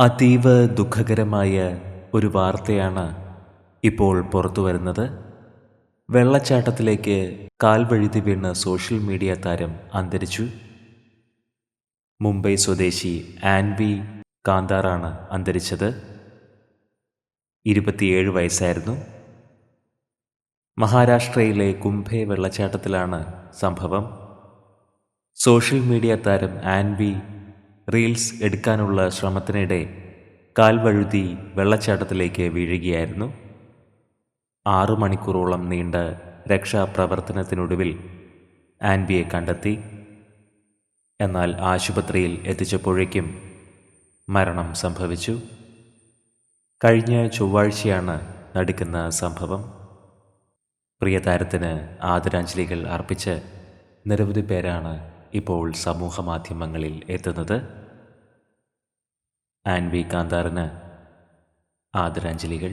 അതീവ ദുഃഖകരമായ ഒരു വാർത്തയാണ് ഇപ്പോൾ പുറത്തു വരുന്നത്. വെള്ളച്ചാട്ടത്തിലേക്ക് കാൽവഴുതി വീണ് സോഷ്യൽ മീഡിയ താരം അന്തരിച്ചു. മുംബൈ സ്വദേശി ആൻവി കാന്താറാണ് അന്തരിച്ചത്. ഇരുപത്തിയേഴ് വയസ്സായിരുന്നു. മഹാരാഷ്ട്രയിലെ കുംഭെ വെള്ളച്ചാട്ടത്തിലാണ് സംഭവം. സോഷ്യൽ മീഡിയ താരം ആൻവി റീൽസ് എടുക്കാനുള്ള ശ്രമത്തിനിടെ കാൽവഴുതി വെള്ളച്ചാട്ടത്തിലേക്ക് വീഴുകയായിരുന്നു. ആറു മണിക്കൂറോളം നീണ്ട രക്ഷാപ്രവർത്തനത്തിനൊടുവിൽ ആൻബിയെ കണ്ടെത്തി. എന്നാൽ ആശുപത്രിയിൽ എത്തിച്ചപ്പോഴേക്കും മരണം സംഭവിച്ചു. കഴിഞ്ഞ ചൊവ്വാഴ്ചയാണ് നടക്കുന്ന സംഭവം. പ്രിയതാരത്തിന് ആദരാഞ്ജലികൾ അർപ്പിച്ച് നിരവധി പേരാണ് ഇപ്പോൾ സമൂഹ മാധ്യമങ്ങളിൽ എത്തുന്നത് ആൻവി കാന്താറിന് ആദരാഞ്ജലികൾ.